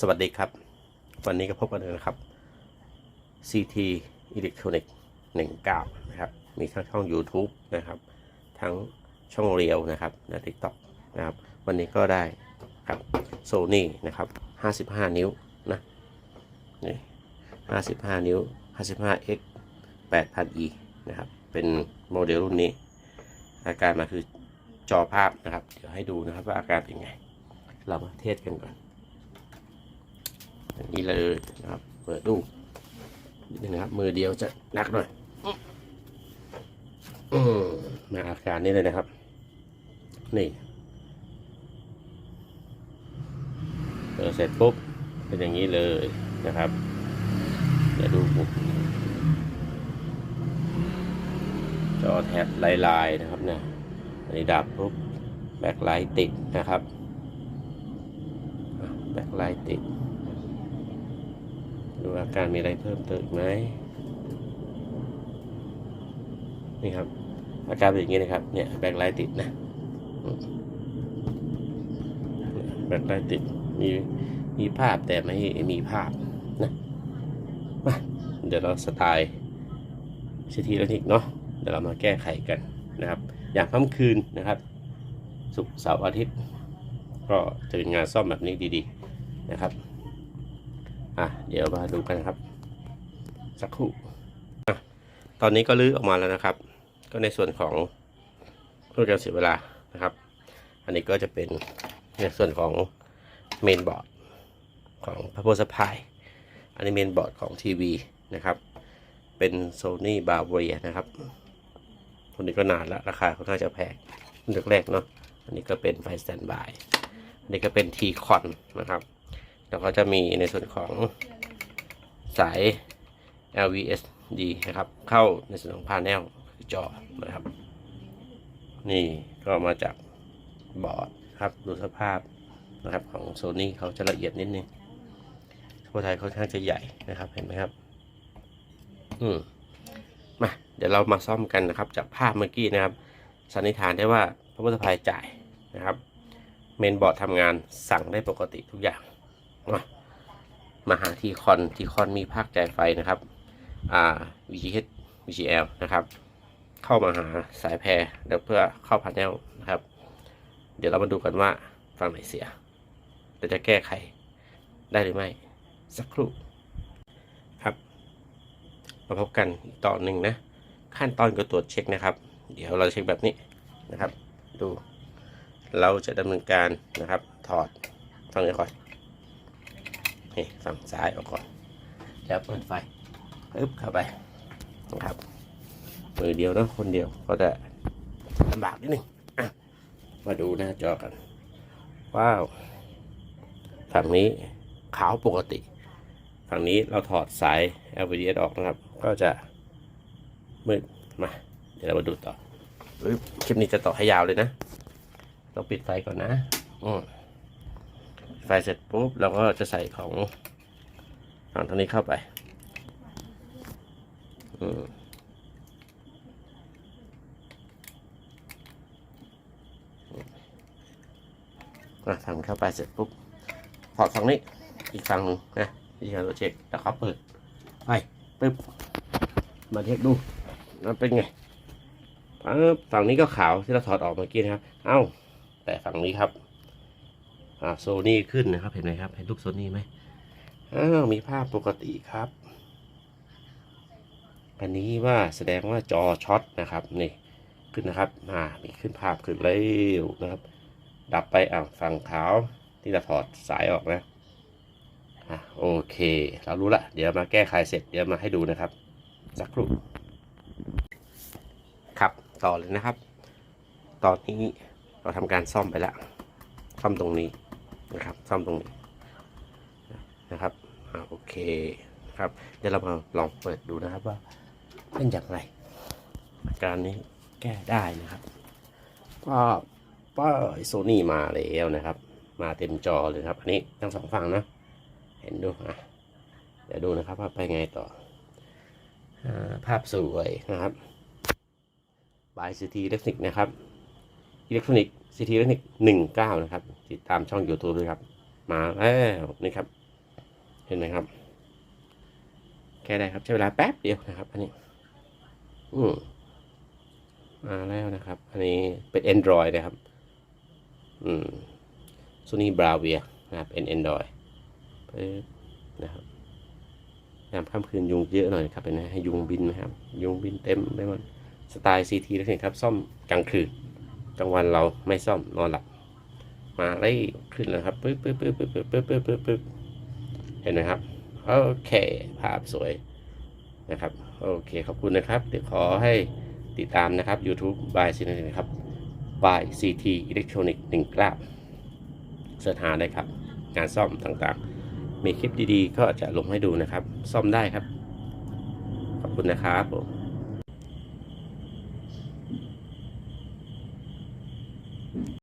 สวัสดีครับ วันนี้ก็พบกันเลยนะครับ CT Electronic 19 นะครับ มีทั้งช่อง YouTube นะครับ ทั้งช่องเรียวนะครับและ TikTok นะครับ วันนี้ก็ได้ครับ Sony นะครับ 55 นิ้วนะนี่55 นิ้ว 55x 8000e นะครับ เป็นโมเดลรุ่นนี้ อาการมาคือจอภาพนะครับ เดี๋ยวให้ดูนะครับว่าอาการเป็นไง เรามาเทสกันก่อน อย่างนี้เลยนะครับ เปิดดูนิดนึงนะครับ มือเดียวจะหนักหน่อยอืมมาอาการนี้เลยนะครับ นี่เปิดเสร็จปุ๊บเป็นอย่างนี้เลยนะครับ เดี๋ยวดูปุ๊บจอแท็บลายๆนะครับเนี่ยอันนี้ดับปุ๊บแบ็คไลท์ติดนะครับแบ็คไลท์ติด ดูอาการมีอะไรเพิ่มเติมไหมนี่ครับ อาการเป็นอย่างนี้นะครับ เนี่ยแบคไลท์ติดนะแบคไลท์ติดมีมีภาพแต่ไม่มีภาพนะมาเดี๋ยวเราสไตล์ซิทีแลนิกเนาะเดี๋ยวเรามาแก้ไขกันนะครับ อย่างค่ำคืนนะครับศุกร์เสาร์อาทิตย์ ก็จะเป็นงานซ่อมแบบนี้ดีๆนะครับ อะเดี๋ยวมาดูกันครับ สักครู่อะตอนนี้ก็ลื้อออกมาแล้วนะครับ ก็ในส่วนของเพื่อการเสียเวลานะครับ อันนี้ก็จะเป็นในส่วนของเมนบอร์ดของ Power Supply อันนี้เมนบอร์ดของทีวีนะครับ เป็น Sony b a v a r i a นะครับคนนี้ก็นานแล้วราคาค่อนข้างจะแพงรุ่นแรกเนาะอันนี้ก็เป็นไฟสแตนบายอันนี้ก็เป็น T Con นะครับ แล้วก็จะมีในส่วนของสาย LVSD นะครับ เข้าในส่วนของพาแนลจอนะครับ นี่ก็มาจากบอร์ดครับดูสภาพนะครับของโซนี่เขาจะละเอียดนิดนึงทั่วไทยค่อนข้างจะใหญ่นะครับเห็นไหมครับ อืมมาเดี๋ยวเรามาซ่อมกันนะครับ จากภาพเมื่อกี้นะครับสันนิษฐานได้ว่าพระพุทธภายจ่ายนะครับ เมนบอร์ดทำงานสั่งได้ปกติทุกอย่าง มาหาทีคอนทีคอนมีภาคจ่ายไฟนะครับ อ่า VGH VGL นะครับ เข้ามาหาสายแพรแล้วเพื่อเข้าพาแนลนะครับ เดี๋ยวเรามาดูกันว่าฝั่งไหนเสียเราจะแก้ไขได้หรือไม่ สักครู่ครับ มาพบกันอีกตอนหนึ่งนะ ขั้นตอนก็ตรวจเช็คนะครับ เดี๋ยวเราเช็คแบบนี้นะครับ ดู เราจะดำเนินการนะครับ ถอดฝั่งนี้ก่อน นี่ฝั่งซ้ายออกก่อน แล้วเปิดไฟปึ๊บเข้าไปนะครับมือเดียวนะคนเดียวก็จะลำบากนิดหนึ่งมาดูหน้าจอกัน ว้าว ฝั่งนี้ขาวปกติ ฝั่งนี้เราถอดสาย LVDS ออกนะครับ ก็จะมืดมา เดี๋ยวเรามาดูต่อคลิปนี้จะต่อให้ยาวเลยนะ ต้องปิดไฟก่อนนะ อืม ฟเสร็จปุ๊บเราก็จะใส่ของฝั่งตรงนี้เข้าไป อืมอะทำเข้าไปเสร็จปุ๊บถอดฝั่งนี้ อีกฝั่งหนึ่งนะที่เราเช็คแล้วเขาเปิดไฟปุ๊บมาเช็คดูมันเป็นไงปั๊บฝั่งนี้ก็ขาวที่เราถอดออกเมื่อกี้นะครับ เอ้า แต่ฝั่งนี้ครับ อ่าโซนี่ขึ้นนะครับเห็นไหมครับเห็นลูกโซนี่ไหมอ้าวมีภาพปกติครับ อันนี้ว่าแสดงว่าจอช็อตนะครับนี่ขึ้นนะครับอ่ามีขึ้นภาพขึ้นเร็วนะครับ ดับไปอ่าฝั่งขาวที่เราถอดสายออกนะอะโอเค เรารู้ละเดี๋ยวมาแก้ไขเสร็จเดี๋ยวมาให้ดูนะครับ สักครู่ครับต่อเลยนะครับ ตอนนี้เราทำการซ่อมไปแล้วซ่อมตรงนี้ นะครับ ซ่อมตรงนี้นะครับอโอเคครับเดี๋ยวเรามาลองเปิดดูนะครับว่าเป็นอย่างไรอาการนี้แก้ได้นะครับป้าป้าโซนี่มาแล้วนะครับ มาเต็มจอเลยครับ อันนี้ทั้งสองฝั่งนะ เห็นดูอะเดี๋ยวดูนะครับว่าไปไงต่ออภาพสวยนะครับบายซีทีเล็กนิกนะครับ อิเล็กทรอนิกส์ ซีทีเล็กนิกหนึ่งเก้านะครับ ติดตามช่อง YouTube ด้วยครับ มาแล้วนี่ครับ เห็นไหมครับ แค่ได้ครับใช้เวลาแป๊บเดียวนะครับ อันนี้ อืมมาแล้วนะครับ อันนี้เป็น Android นะครับ อืม Sony Bravia นะครับเป็น Android นะครับยามค่ำคืนยุงเยอะหน่อยครับเป็นไงให้ยุงบินนะครับ ยุงบินเต็มไปหมดสไตล์ CT แล้วเห็นครับ ซ่อมกลางคืน กลางวันเราไม่ซ่อมนอนหลับ มาไล่ขึ้นแล้วครับปึ๊บปึ๊บปึ๊บปึ๊บปึ๊บปึ๊บปึ๊บปึ๊บเห็นไหมครับ โอเคภาพสวยนะครับโอเคขอบคุณนะครับเดี๋ยวขอให้ติดตามนะครับ YouTube by c นะครับ by CT Electronic 1กล้าเสิร์ชหาได้ครับ งานซ่อมต่างๆ มีคลิปดีๆ ก็จะลงให้ดูนะครับ ซ่อมได้ครับ ขอบคุณนะครับผม